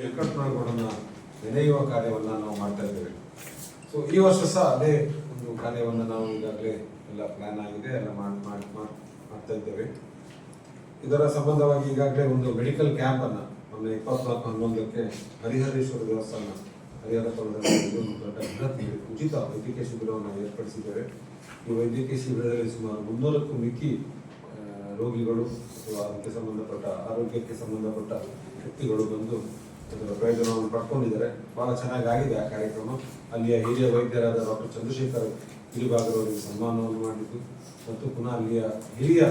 ವೆಂಕಟರಮಣಗೌಡನ ನೆನೆಯುವ ಕಾರ್ಯವನ್ನು ನಾವು ಮಾಡ್ತಾ ಇದ್ದೇವೆ. ಸೊ ಈ ವರ್ಷ ಸಹ ಅದೇ ಒಂದು ಕಾರ್ಯವನ್ನು ನಾವು ಈಗಾಗಲೇ ಎಲ್ಲ ಪ್ಲಾನ್ ಆಗಿದೆ, ಎಲ್ಲ ಮಾಡಿ ಮಾಡಿ, ಮಾಡ್- ಮಾಡ್ತಾ ಇದ್ದೇವೆ. ಇದರ ಸಂಬಂಧವಾಗಿ ಈಗಾಗಲೇ ಒಂದು ಮೆಡಿಕಲ್ ಕ್ಯಾಂಪ್ ಅನ್ನ ಮೊನ್ನೆ ಇಪ್ಪತ್ನಾಲ್ಕು ಹನ್ನೊಂದಕ್ಕೆ ಹರಿಹರೇಶ್ವರ ದೇವಸ್ಥಾನ, ಹರಿಹರ ದೊಡ್ಡ ಬೃಹತ್ ಉಚಿತ ವೈದ್ಯಕೀಯ ಶಿಬಿರವನ್ನು ಏರ್ಪಡಿಸಿದ್ದೇವೆ. ಈ ವೈದ್ಯಕೀಯ ಶಿಬಿರದಲ್ಲಿ ಸುಮಾರು ಮುನ್ನೂರಕ್ಕೂ ಮಿಕ್ಕಿ ರೋಗಿಗಳು ಅಥವಾ ಅದಕ್ಕೆ ಸಂಬಂಧಪಟ್ಟ ಆರೋಗ್ಯಕ್ಕೆ ಸಂಬಂಧಪಟ್ಟ ವ್ಯಕ್ತಿಗಳು ಬಂದು ಪ್ರಯೋಜನವನ್ನು ಪಡ್ಕೊಂಡಿದ್ದಾರೆ. ಬಹಳ ಚೆನ್ನಾಗಿ ಆಗಿದೆ ಆ ಕಾರ್ಯಕ್ರಮ. ಅಲ್ಲಿಯ ಹಿರಿಯ ವೈದ್ಯರಾದ ಡಾಕ್ಟರ್ ಚಂದ್ರಶೇಖರ್ ಗಿರಿಬಾಗರ್ ಅವರಿಗೆ ಸನ್ಮಾನವನ್ನು ಮಾಡಿದ್ದು ಮತ್ತು ಪುನಃ ಅಲ್ಲಿಯ ಹಿರಿಯ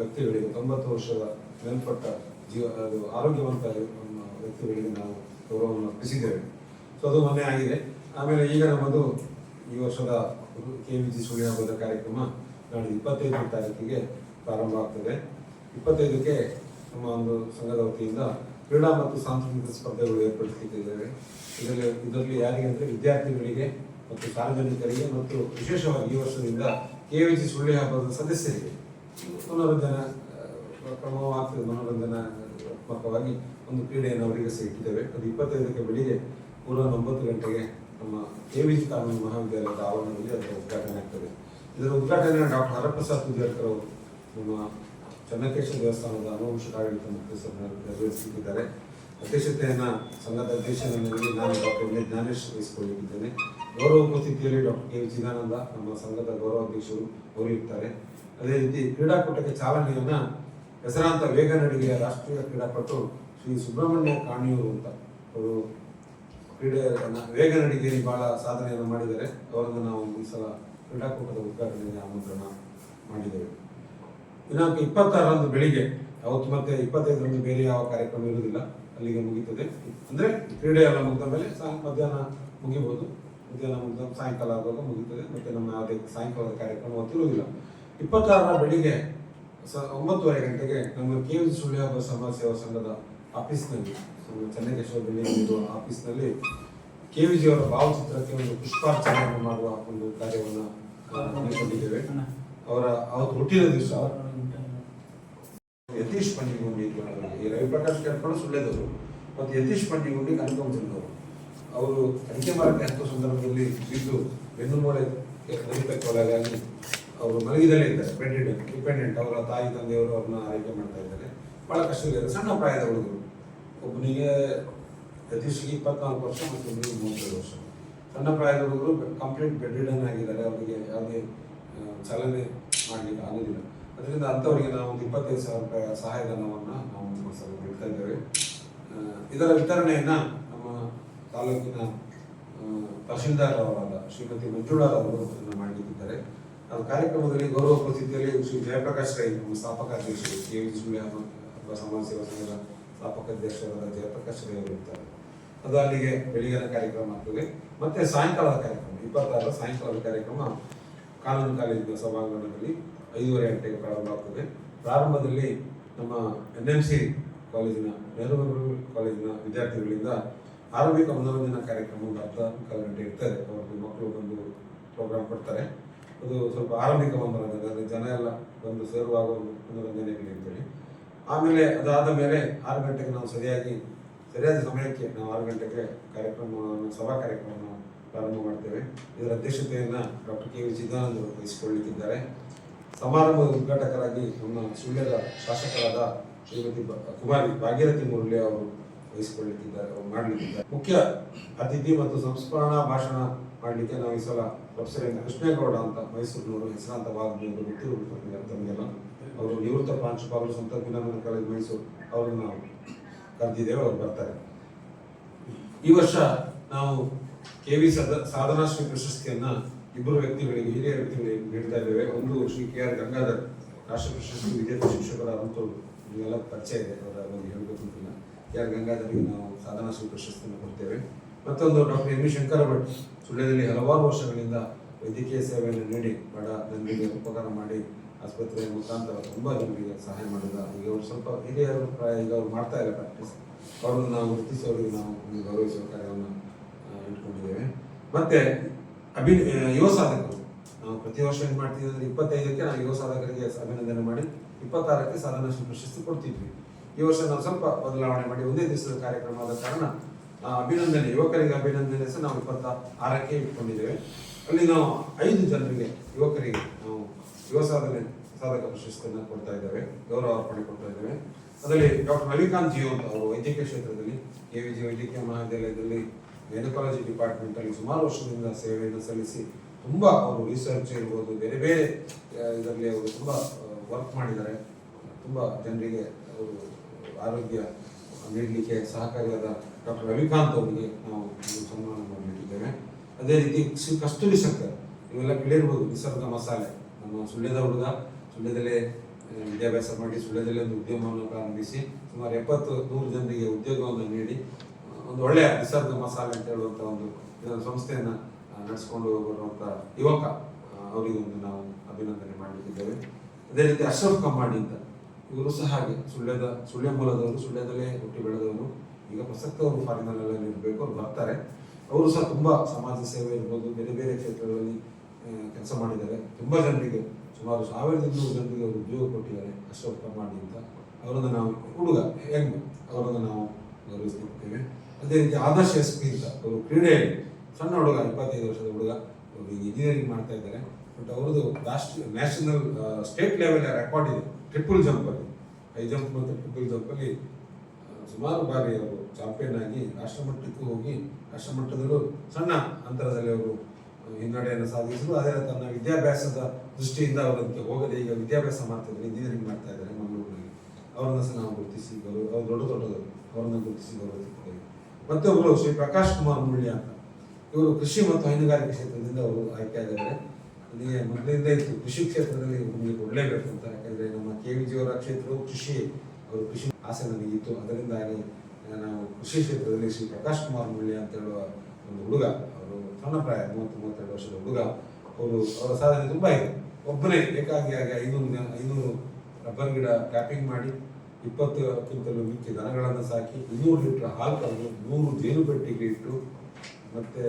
ವ್ಯಕ್ತಿಗಳಿಗೆ ತೊಂಬತ್ತು ವರ್ಷದ ಮೇಲ್ಪಟ್ಟ ಜೀವ ಆರೋಗ್ಯವಂತ ವ್ಯಕ್ತಿಗಳಿಗೆ ನಾವು ಗೌರವವನ್ನು ಅರ್ಪಿಸಿದ್ದೇವೆ. ಸೊ ಅದು ಮೊನ್ನೆ ಆಗಿದೆ. ಆಮೇಲೆ ಈಗ ನಮ್ಮದು ಈ ವರ್ಷದ ಕೆ ವಿ ಜಿ ಸುಳ್ಳಿ ಹಬ್ಬದ ಕಾರ್ಯಕ್ರಮ ನಾಳೆ ಇಪ್ಪತ್ತೈದನೇ ತಾರೀಕಿಗೆ ಪ್ರಾರಂಭ ಆಗ್ತದೆ. ಇಪ್ಪತ್ತೈದಕ್ಕೆ ನಮ್ಮ ಒಂದು ಸಂಘದ ವತಿಯಿಂದ ಕ್ರೀಡಾ ಮತ್ತು ಸಾಂಸ್ಕೃತಿಕ ಸ್ಪರ್ಧೆಗಳು ಏರ್ಪಡಿಸುತ್ತಿದ್ದೇವೆ. ಇದರಲ್ಲಿ ಇದರಲ್ಲಿ ಯಾರಿಗೆ ಅಂದರೆ ವಿದ್ಯಾರ್ಥಿಗಳಿಗೆ ಮತ್ತು ಸಾರ್ವಜನಿಕರಿಗೆ ಮತ್ತು ವಿಶೇಷವಾಗಿ ಈ ವರ್ಷದಿಂದ ಕೆ ವಿ ಜಿ ಸುಳ್ಳಿ ಹಬ್ಬದ ಸದಸ್ಯರಿಗೆ ಮನೋರಂಜನಾ ಕ್ರಮವಾಗ್ತದೆ ಮನೋರಂಜನಾತ್ಮಕವಾಗಿ ಒಂದು ಕ್ರೀಡೆಯನ್ನು ಅವರಿಗೆ ಸಹ ಅದು ಇಪ್ಪತ್ತೈದಕ್ಕೆ ಬೆಳಿಗ್ಗೆ ಪೂರ್ವ ಒಂಬತ್ತು ಗಂಟೆಗೆ ನಮ್ಮ ಕೆ ವಿ ಜಿ ಕಾನೂನು ಮಹಾವಿದ್ಯಾಲಯದ ಆವರಣದಲ್ಲಿ ಅದರ ಉದ್ಘಾಟನೆ ಆಗ್ತದೆ. ಇದರ ಉದ್ಘಾಟನೆ ಡಾಕ್ಟರ್ ಹರಪ್ರಸಾದ್ ಪೂಜಾರ್ಕರ್ ಅವರು ನಮ್ಮ ಚನ್ನಕೇಶ್ವರ ದೇವಸ್ಥಾನದ ಅನುವಂಶಕ ಆಡಳಿತ ಮುಖ್ಯಸ್ಥರು ನೆರವೇರಿಸುತ್ತಿದ್ದಾರೆ ಅಧ್ಯಕ್ಷತೆಯನ್ನು ಸಂಘದ ಅಧ್ಯಕ್ಷರಲ್ಲಿ ನಾನು ಡಾಕ್ಟರ್ ಎಂ ಜ್ಞಾನೇಶ್ ವಹಿಸಿಕೊಳ್ಳುತ್ತಿದ್ದೇನೆ ಗೌರವ ಉಪಸ್ಥಿತಿಯಲ್ಲಿ ಡಾಕ್ಟರ್ ಕೆ ಚಿದಾನಂದ ನಮ್ಮ ಸಂಘದ ಗೌರವ ಅಧ್ಯಕ್ಷರು ಅದೇ ರೀತಿ ಕ್ರೀಡಾಕೂಟಕ್ಕೆ ಚಾಲನೆಯನ್ನು ಹೆಸರಾಂತ ವೇಗ ನಡಿಗೆಯ ರಾಷ್ಟ್ರೀಯ ಕ್ರೀಡಾಪಟು ಶ್ರೀ ಸುಬ್ರಹ್ಮಣ್ಯ ಕಾಣಿಯೂರು ಅಂತ ಅವರು ಕ್ರೀಡೆ ವೇಗ ನಡಿಗೆಯಲ್ಲಿ ಬಹಳ ಸಾಧನೆಯನ್ನು ಮಾಡಿದ್ದಾರೆ. ಅವರನ್ನು ನಾವು ಈ ಸಲ ಕ್ರೀಡಾಕೂಟದ ಉದ್ಘಾಟನೆಗೆ ಆಮಂತ್ರಣ ಮಾಡಿದ್ದೇವೆ. ದಿನಾಂಕ ಇಪ್ಪತ್ತಾರರಂದು ಬೆಳಿಗ್ಗೆ, ಅವತ್ತು ಮತ್ತೆ ಇಪ್ಪತ್ತೈದರಂದು ಬೇರೆ ಯಾವ ಕಾರ್ಯಕ್ರಮ ಇರುವುದಿಲ್ಲ. ಅಲ್ಲಿಗೆ ಮುಗೀತದೆ. ಅಂದ್ರೆ ಕ್ರೀಡೆ ಎಲ್ಲ ಮುಗಿದ ಮೇಲೆ ಸಾಯಂ ಮಧ್ಯಾಹ್ನ ಮುಗಿಬಹುದು ಮಧ್ಯಾಹ್ನ ಮುಗಿದ ಸಾಯಂಕಾಲ ಆಗುವಾಗ ಮುಗೀತದೆ. ಮತ್ತೆ ನಮ್ಮ ಯಾವುದೇ ಸಾಯಂಕಾಲದ ಕಾರ್ಯಕ್ರಮ ಅವತ್ತಿರುವುದಿಲ್ಲ ಇಪ್ಪತ್ತಾರರ ಬೆಳಿಗ್ಗೆ ಸ ಒಂಬತ್ತುವರೆ ಗಂಟೆಗೆ ನಮ್ಮ ಕೆ ವಿ ಸುಳ್ಯ ಸಮಾಜ ಸೇವಾ ಸಂಘದ ಆಫೀಸ್ನಲ್ಲಿ ಚೆನ್ನಕೇಶ್ವರ ಬಿಲ್ಡಿಂಗ್ ಆಫೀಸ್ನಲ್ಲಿ ಕೆ ವಿ ಜಿಯವರ ಭಾವಚಿತ್ರಕ್ಕೆ ಒಂದು ಪುಷ್ಪಾರ್ಚನೆಯನ್ನು ಮಾಡುವ ಒಂದು ಕಾರ್ಯವನ್ನು ಹಮ್ಮಿಕೊಂಡಿದ್ದೇವೆ ಅವರ ಅವತ್ತು ಹುಟ್ಟಿದ ದಿವಸ ಯತೀಶ್ ಅವರಿಗೆ ಈ ರವಿಪ್ರಕಾಶ್ ಕೇಳ್ಕೊಂಡು ಸುಳ್ಳೆದವರು. ಮತ್ತು ಯತೀಶ್ ಅನುಪಮ್ ಚಂದ್ರವರು ಅವರು ಅಡಿಕೆ ಮರಕ್ಕೆ ಹತ್ತೋ ಸಂದರ್ಭದಲ್ಲಿ ಬಿದ್ದು ಬೆನ್ನು ಮೂಳೆ ಅವರು ಮಲಗಿದಲ್ಲೇ ಇದ್ದಾರೆ. ಪೆಂಡೆಂಟ್ ಡಿಪೆಂಡೆಂಟ್ ಅವರ ತಾಯಿ, ತಂದೆಯವರು ಅವ್ರನ್ನ ಆರೈಕೆ ಮಾಡ್ತಾ ಇದ್ದಾರೆ. ಬಹಳ ಕಷ್ಟವಿದೆ ಸಣ್ಣ ಪ್ರಾಯದ ಹುಡುಗರು. ಒಬ್ಬನಿಗೆ ಯತೀಶ್ಗೆ ಇಪ್ಪತ್ನಾಲ್ಕು ವರ್ಷ ಮತ್ತು ಒಬ್ಬನಿಗೆ ಮೂವತ್ತೆರಡು ವರ್ಷ. ಸಣ್ಣ ಪ್ರಾಯದ ಹುಡುಗರು ಕಂಪ್ಲೀಟ್ ಬೆಡ್ರಿಡನ್ ಆಗಿದ್ದಾರೆ. ಅವರಿಗೆ ಯಾವುದೇ ಚಲನೆ ಮಾಡಲಿಕ್ಕೆ ಆಗೋದಿಲ್ಲ. ಅದರಿಂದ ಅಂಥವರಿಗೆ ನಾವು ಒಂದು ಇಪ್ಪತ್ತೈದು ಸಾವಿರ ರೂಪಾಯಿ ಸಹಾಯಧನವನ್ನು ನಾವು ಒಂದು ಸಲ ನೀಡ್ತಾ ಇದ್ದೇವೆ. ಇದರ ವಿತರಣೆಯನ್ನು ನಮ್ಮ ತಾಲೂಕಿನ ತಹಶೀಲ್ದಾರ್ ಅವರಾದ ಶ್ರೀಮತಿ ಮಂಜುಳಾರವರು ಅದನ್ನು ಮಾಡಲಿಕ್ಕಿದ್ದಾರೆ ಆ ಕಾರ್ಯಕ್ರಮದಲ್ಲಿ ಗೌರವ ಪ್ರಸಿದ್ಧಿಯಲ್ಲಿ ಶ್ರೀ ಜಯಪ್ರಕಾಶ್ ರೈ, ನಮ್ಮ ಸ್ಥಾಪಕ ಅಧ್ಯಕ್ಷರು, ಕೆ ವಿ ಸುಳ್ಯ ಅಥವಾ ಸಮಾಜ ಸೇವಾ ಸಂಘದ ಸ್ಥಾಪಕ ಅಧ್ಯಕ್ಷರಾದ ಜಯಪ್ರಕಾಶ್ ರೈ ಅವರು ಇರ್ತಾರೆ ಅದು ಅಲ್ಲಿಗೆ ಬೆಳಿಗ್ಗಿನ ಕಾರ್ಯಕ್ರಮ ಆಗ್ತದೆ. ಮತ್ತೆ ಸಾಯಂಕಾಲದ ಕಾರ್ಯಕ್ರಮ, ಇಪ್ಪತ್ತಾರರ ಸಾಯಂಕಾಲದ ಕಾರ್ಯಕ್ರಮ ಕಾನೂನು ಕಾಲೇಜಿನ ಸಭಾಂಗಣದಲ್ಲಿ ಐದೂವರೆ ಗಂಟೆಗೆ ಪ್ರಾರಂಭ ಆಗ್ತದೆ. ಪ್ರಾರಂಭದಲ್ಲಿ ನಮ್ಮ ಎನ್ ಎಂ ಸಿ ಕಾಲೇಜಿನ ನೆಹರು ಕಾಲೇಜಿನ ವಿದ್ಯಾರ್ಥಿಗಳಿಂದ ಆರಂಭಿಕ ಮನೋರಂಜನಾ ಕಾರ್ಯಕ್ರಮ ಒಂದು ಅರ್ಧ ಮುಕ್ಕಾಲು ಗಂಟೆ ಇರ್ತದೆ ಅವ್ರದ್ದು ಮಕ್ಕಳು ಬಂದು ಪ್ರೋಗ್ರಾಮ್ ಕೊಡ್ತಾರೆ. ಅದು ಸ್ವಲ್ಪ ಆರಂಭಿಕ ಮನೋರಂಜನೆ, ಅಂದರೆ ಜನ ಎಲ್ಲ ಬಂದು ಸೇರುವಾಗ ಒಂದು ಮನೋರಂಜನೆಗಳು ಅಂತೇಳಿ. ಆಮೇಲೆ ಅದಾದ ಮೇಲೆ ಆರು ಗಂಟೆಗೆ ನಾವು ಸರಿಯಾಗಿ, ಸರಿಯಾದ ಸಮಯಕ್ಕೆ ನಾವು ಆರು ಗಂಟೆಗೆ ಕಾರ್ಯಕ್ರಮವನ್ನು, ಸಭಾ ಕಾರ್ಯಕ್ರಮವನ್ನು ಪ್ರಾರಂಭ ಮಾಡ್ತೇವೆ. ಇದರ ಅಧ್ಯಕ್ಷತೆಯನ್ನು ಡಾಕ್ಟರ್ ಕೆ ವಿ ಚಿದಾನಂದರು ಅವರು ಸಮಾರಂಭದ ಉದ್ಘಾಟಕರಾಗಿ ನಮ್ಮ ಸುಳ್ಯದ ಶಾಸಕರಾದ ಶ್ರೀಮತಿ ಕುಮಾರಿ ಭಾಗೀರಥಿ ಮುರಳಿ ಅವರು ವಹಿಸಿಕೊಳ್ಳುತ್ತಿದ್ದಾರೆ, ಅವರು ಮಾಡಲಿಕ್ಕಿದ್ದಾರೆ ಮುಖ್ಯ ಅತಿಥಿ ಮತ್ತು ಸಂಸ್ಮರಣಾ ಭಾಷಣ ಮಾಡಲಿಕ್ಕೆ ನಾವು ಈ ಸಲ ಪ್ರೊಫೆಸರ್ ಕೃಷ್ಣೇಗೌಡ ಅಂತ ಮೈಸೂರಿನವರು ಹೆಸರಾಂತ ವಾಗ್ಮಿಗಳು ಗೊತ್ತಿರುವುದು ತಮಗೆಲ್ಲ ಅವರು ನಿವೃತ್ತ ಪ್ರಾಂಶುಪಾಲರು ಸಂತ ವಿನಾನಂದ ಕಾಲೇಜ್ ಮೈಸೂರು ಅವರನ್ನು ನಾವು ಕರೆದಿದ್ದೇವೆ, ಅವರು ಬರ್ತಾರೆ. ಈ ವರ್ಷ ನಾವು ಕೆ ವಿ ಸದ ಸಾಧನಾಶ್ರೀ ಪ್ರಶಸ್ತಿಯನ್ನ ಇಬ್ಬರು ವ್ಯಕ್ತಿಗಳಿಗೆ, ಹಿರಿಯ ವ್ಯಕ್ತಿಗಳಿಗೆ ನೀಡ್ತಾ ಇದ್ದೇವೆ. ಒಂದು ಶ್ರೀ ಕೆ ಆರ್ ಗಂಗಾಧರ್, ರಾಷ್ಟ್ರ ಪ್ರಶಸ್ತಿ ವಿಜೇತ ಶಿಕ್ಷಕರಾದಂಥವ್ರು ನಿಮಗೆಲ್ಲ ಪರಿಚಯ ಇದೆ, ಅವರ ಬಗ್ಗೆ ಹೇಳಬೇಕು ಅಂತಿಲ್ಲ ಕೆ ಆರ್ ಗಂಗಾಧರಿಗೆ ನಾವು ಸಾಧನಾ ಶ್ರೀ ಪ್ರಶಸ್ತಿಯನ್ನು ಕೊಡ್ತೇವೆ. ಮತ್ತೊಂದು doctor M V Shankara Bhat ಸುಳ್ಯದಲ್ಲಿ ಹಲವಾರು ವರ್ಷಗಳಿಂದ ವೈದ್ಯಕೀಯ ಸೇವೆಯನ್ನು ನೀಡಿ ಬಡ ಜನರಿಗೆ ಉಪಕಾರ ಮಾಡಿ ಆಸ್ಪತ್ರೆಯ ಮುಖಾಂತರ ತುಂಬ ಜನರಿಗೆ ಸಹಾಯ ಮಾಡಿದ ಈಗ ಅವರು ಸ್ವಲ್ಪ ಹಿರಿಯರು ಪ್ರಾಯ ಈಗ ಅವ್ರು ಮಾಡ್ತಾ ಇಲ್ಲ ಪ್ರಾಕ್ಟೀಸ್ ಅವರನ್ನು ನಾವು ಗುರುತಿಸೋರಿಗೆ ನಾವು ಗೌರವಿಸುವ ಕಾರ್ಯವನ್ನು ಇಟ್ಕೊಂಡಿದ್ದೇವೆ. ಮತ್ತೆ ಅಭಿ ಆ, ಯುವ ಸಾಧಕರು. ನಾವು ಪ್ರತಿ ವರ್ಷ ಏನು ಮಾಡ್ತೀವಿ ಅಂದ್ರೆ ಇಪ್ಪತ್ತೈದಕ್ಕೆ ನಾವು ಯುವ ಸಾಧಕರಿಗೆ ಅಭಿನಂದನೆ ಮಾಡಿ ಇಪ್ಪತ್ತಾರಕ್ಕೆ ಸಾಧನ ಪ್ರಶಸ್ತಿ ಕೊಡ್ತಿದ್ವಿ. ಈ ವರ್ಷ ನಾವು ಸ್ವಲ್ಪ ಬದಲಾವಣೆ ಮಾಡಿ ಒಂದೇ ದಿವಸದ ಕಾರ್ಯಕ್ರಮ ಆದ ಕಾರಣ ಆ, ಅಭಿನಂದನೆ ಯುವಕರಿಗೆ ಅಭಿನಂದನೆ ಸಹ ನಾವು ಇಪ್ಪತ್ತ ಆರಕ್ಕೆ ಇಟ್ಕೊಂಡಿದ್ದೇವೆ. ಅಲ್ಲಿ ನಾವು ಐದು ಜನರಿಗೆ ಯುವಕರಿಗೆ ನಾವು ಯುವ ಸಾಧನೆ ಸಾಧಕ ಪ್ರಶಸ್ತಿಯನ್ನು ಕೊಡ್ತಾ ಇದ್ದೇವೆ ಗೌರವ ಅರ್ಪಣೆ ಕೊಡ್ತಾ ಇದ್ದೇವೆ. ಅದರಲ್ಲಿ ಡಾಕ್ಟರ್ ರವಿಕಾಂತ್ ಜಿಯೋ ಅವರು ವೈದ್ಯಕೀಯ ಕ್ಷೇತ್ರದಲ್ಲಿ ಕೆ ವಿ ಜಿ ವೈದ್ಯಕೀಯ ಮಹಾವಿದ್ಯಾಲಯದಲ್ಲಿ ಗೈನಕಾಲಜಿ ಡಿಪಾರ್ಟ್ಮೆಂಟ್ ಅಲ್ಲಿ ಸುಮಾರು ವರ್ಷದಿಂದ ಸೇವೆಯನ್ನು ಸಲ್ಲಿಸಿ ತುಂಬಾ ಅವರು ರಿಸರ್ಚ್ ಇರ್ಬೋದು, ಬೇರೆ ಬೇರೆ ಇದರಲ್ಲಿ ಅವರು ತುಂಬಾ ವರ್ಕ್ ಮಾಡಿದ್ದಾರೆ. ತುಂಬಾ ಜನರಿಗೆ ಅವರು ಆರೋಗ್ಯ ನೀಡಲಿಕ್ಕೆ ಸಹಕಾರಿಯಾದ ಡಾಕ್ಟರ್ ರವಿಕಾಂತ್ ಅವರಿಗೆ ನಾವು ಸನ್ಮಾನ ಮಾಡಿಟ್ಟಿದ್ದೇವೆ ಅದೇ ರೀತಿ ಶ್ರೀ ಕಸ್ತೂರಿ ಶಂಕರ್ ಇವೆಲ್ಲ ಕೇಳಿರ್ಬೋದು, ನಿಸರ್ಗ ಮಸಾಲೆ, ನಮ್ಮ ಸುಳ್ಳ್ಯದ ಹುಡುಗ ಸುಳ್ಳ್ಯದಲ್ಲೇ ವಿದ್ಯಾಭ್ಯಾಸ ಮಾಡಿ ಸುಳ್ಳ್ಯದಲ್ಲೇ ಒಂದು ಉದ್ಯಮವನ್ನು ಪ್ರಾರಂಭಿಸಿ ಸುಮಾರು ಎಪ್ಪತ್ತು, ನೂರು ಜನರಿಗೆ ಉದ್ಯೋಗವನ್ನು ನೀಡಿ ಒಂದು ಒಳ್ಳೆಯ ನಿಸರ್ಗ ಮಸಾಲೆ ಅಂತ ಹೇಳುವಂಥ ಒಂದು ಸಂಸ್ಥೆಯನ್ನು ನಡೆಸಿಕೊಂಡು ಬರುವಂಥ ಯುವಕ ಅವರಿಗೊಂದು ನಾವು ಅಭಿನಂದನೆ ಮಾಡಲಿಕ್ಕಿದ್ದೇವೆ. ಅದೇ ರೀತಿ ಅಶ್ರಫ್ ಕಮ್ಮಾಡಿ ಅಂತ, ಇವರು ಸಹ ಹಾಗೆ ಸುಳ್ಯದ, ಸುಳ್ಯ ಮೂಲದವರು, ಸುಳ್ಯದಲ್ಲೇ ಹುಟ್ಟಿ ಬೆಳೆದವರು. ಈಗ ಪ್ರಸಕ್ತ ಅವರು ಫಾರಿನಲ್ಲೆಲ್ಲ ಇರಬೇಕು ಅವ್ರು ಬರ್ತಾರೆ. ಅವರು ಸಹ ತುಂಬಾ ಸಮಾಜ ಸೇವೆ ಇರ್ಬೋದು, ಬೇರೆ ಬೇರೆ ಕ್ಷೇತ್ರಗಳಲ್ಲಿ ಕೆಲಸ ಮಾಡಿದ್ದಾರೆ. ತುಂಬಾ ಜನರಿಗೆ, ಸುಮಾರು ಸಾವಿರದ ಇನ್ನೂರು ಜನರಿಗೆ ಅವರು ಉದ್ಯೋಗ ಕೊಟ್ಟಿದ್ದಾರೆ ಅಶ್ರಫ್ ಕಮ್ಮಾಡಿ ಅಂತ. ಅವರನ್ನು ನಾವು ಹುಡುಗ ಹೆಂಗ್ ಅವರನ್ನು ನಾವು ಅದೇ ರೀತಿ ಆದರ್ಶ ಎಸ್ ಪಿ ಅಂತ ಅವರು ಕ್ರೀಡೆಯಲ್ಲಿ ಸಣ್ಣ ಹುಡುಗ, ಇಪ್ಪತ್ತೈದು ವರ್ಷದ ಹುಡುಗ, ಅವರು ಇಂಜಿನಿಯರಿಂಗ್ ಮಾಡ್ತಾ ಇದ್ದಾರೆ. ಬಟ್ ಅವ್ರದ್ದು ರಾಷ್ಟ್ರೀಯ ನ್ಯಾಷನಲ್ ಸ್ಟೇಟ್ ಲೆವೆಲ್ ರೆಕಾರ್ಡ್ ಇದೆ. ಟ್ರಿಪಲ್ ಜಂಪಲ್ಲಿ ಹೈ ಜಂಪ್ ಮತ್ತು ಟ್ರಿಪಲ್ ಜಂಪಲ್ಲಿ ಸುಮಾರು ಬಾರಿ ಅವರು ಚಾಂಪಿಯನ್ ಆಗಿ ರಾಷ್ಟ್ರ ಮಟ್ಟಕ್ಕೂ ಹೋಗಿ ರಾಷ್ಟ್ರ ಮಟ್ಟದಲ್ಲೂ ಸಣ್ಣ ಅಂತರದಲ್ಲಿ ಅವರು ಹಿನ್ನಡೆಯನ್ನು ಸಾಧಿಸಿದ್ರು. ಅದೇ ತನ್ನ ವಿದ್ಯಾಭ್ಯಾಸದ ದೃಷ್ಟಿಯಿಂದ ಅವರಂತೆ ಹೋಗದೆ ಈಗ ವಿದ್ಯಾಭ್ಯಾಸ ಮಾಡ್ತಾ ಇಂಜಿನಿಯರಿಂಗ್ ಮಾಡ್ತಾ ಇದ್ದಾರೆ. ಅವರನ್ನು ಸಹ ನಾವು ಗುರುತಿಸಿ ಗೌರವ, ಅವ್ರು ದೊಡ್ಡ ದೊಡ್ಡದವರು ಅವ್ರನ್ನ ಗುರುತಿಸಿ ಗೌರವಿಸುತ್ತಿದ್ದೇವೆ ಮತ್ತೆ ಒಬ್ಬರು ಶ್ರೀ ಪ್ರಕಾಶ್ ಕುಮಾರ್ ಮುಳ್ಯ ಅಂತ. ಇವರು ಕೃಷಿ ಮತ್ತು ಹೈನುಗಾರಿಕೆ ಕ್ಷೇತ್ರದಿಂದ ಅವರು ಆಯ್ಕೆಯಾಗಿದ್ದಾರೆ ನನಗೆ ಮೊದಲಿಂದ ಇತ್ತು. ಕೃಷಿ ಕ್ಷೇತ್ರದಲ್ಲಿ ನಮಗೆ ಕೊಡಲೇಬೇಕು ಅಂತ. ಯಾಕಂದ್ರೆ ನಮ್ಮ ಕೆ ವಿ ಜಿಯವರ ಕ್ಷೇತ್ರವು ಕೃಷಿ, ಅವರು ಕೃಷಿ ಆಸೆ ನನಗಿತ್ತು ಅದರಿಂದಾಗಿ ನಾವು ಕೃಷಿ ಕ್ಷೇತ್ರದಲ್ಲಿ ಶ್ರೀ ಪ್ರಕಾಶ್ ಕುಮಾರ್ ಮುಳ್ಯ ಅಂತ ಹೇಳುವ ಒಂದು ಹುಡುಗ, ಅವರು ಸಣ್ಣ ಪ್ರಾಯ, ಮೂವತ್ತು, ಮೂವತ್ತೆರಡು ವರ್ಷದ ಹುಡುಗ. ಅವರು ಅವರ ಸಾಧನೆ ತುಂಬ ಇದೆ. ಒಬ್ಬನೇ ಏಕಾಂಗಿಯಾಗಿ ಐನೂರು ಜನ ಐನೂರು ರಬ್ಬರ್ ಗಿಡ ಟ್ಯಾಪಿಂಗ್ ಮಾಡಿ ಇಪ್ಪತ್ತಕ್ಕಿಂತಲೂ ಮಿಕ್ಕಿ ದನಗಳನ್ನು ಸಾಕಿ ಇನ್ನೂರು ಲೀಟರ್ ಹಾಲು ಕರೆದು ನೂರು ಜೇನು ಪೆಟ್ಟಿಗೆ ಇಟ್ಟು ಮತ್ತೆ